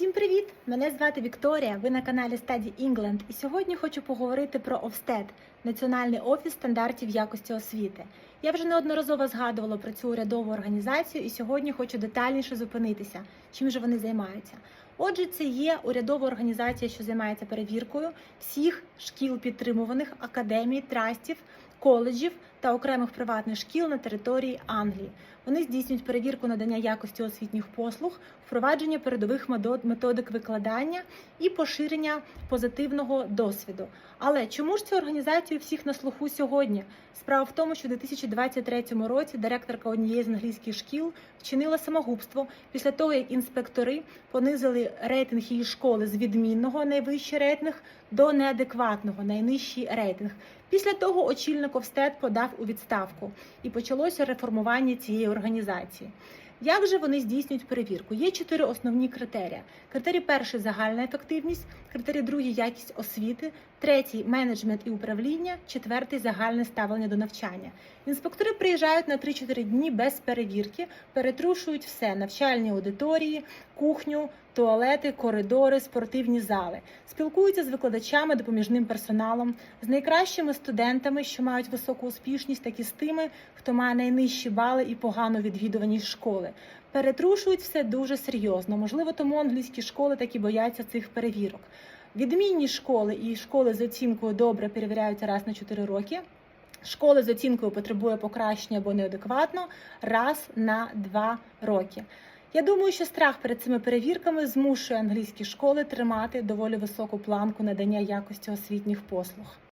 Всім привіт! Мене звати Вікторія. Ви на каналі Study England. І сьогодні хочу поговорити про Ofsted – Національний офіс стандартів якості освіти. Я вже неодноразово згадувала про цю урядову організацію, і сьогодні хочу детальніше зупинитися, чим же вони займаються. Отже, це є урядова організація, що займається перевіркою всіх шкіл підтримуваних, академій, трастів, коледжів та окремих приватних шкіл на території Англії. Вони здійснюють перевірку надання якості освітніх послуг, впровадження передових методик викладання і поширення позитивного досвіду. Але чому ж цю організацію всіх на слуху сьогодні? Справа в тому, що у 2023 році директорка однієї з англійських шкіл вчинила самогубство після того, як інспектори понизили рейтинг її школи з відмінного найвищий рейтинг до неадекватного найнижчий рейтинг. Після того очільник Овстед подав у відставку і почалося реформування цієї організації. Як же вони здійснюють перевірку? Є чотири основні критерії. Критерій перший загальна ефективність, критерій другий якість освіти, третій менеджмент і управління, четвертий загальне ставлення до навчання. Інспектори приїжджають на 3-4 дні без перевірки, перетрушують все: навчальні аудиторії, кухню, туалети, коридори, спортивні зали, спілкуються з викладачами, допоміжним персоналом, з найкращими студентами, що мають високу успішність, так і з тими, хто має найнижчі бали і погану відвідуваність школи. Перетрушують все дуже серйозно. Можливо, тому англійські школи так і бояться цих перевірок. Відмінні школи і школи з оцінкою добре перевіряються раз на 4 роки. Школи з оцінкою потребує покращення або неадекватно раз на 2 роки. Я думаю, що страх перед цими перевірками змушує англійські школи тримати доволі високу планку надання якості освітніх послуг.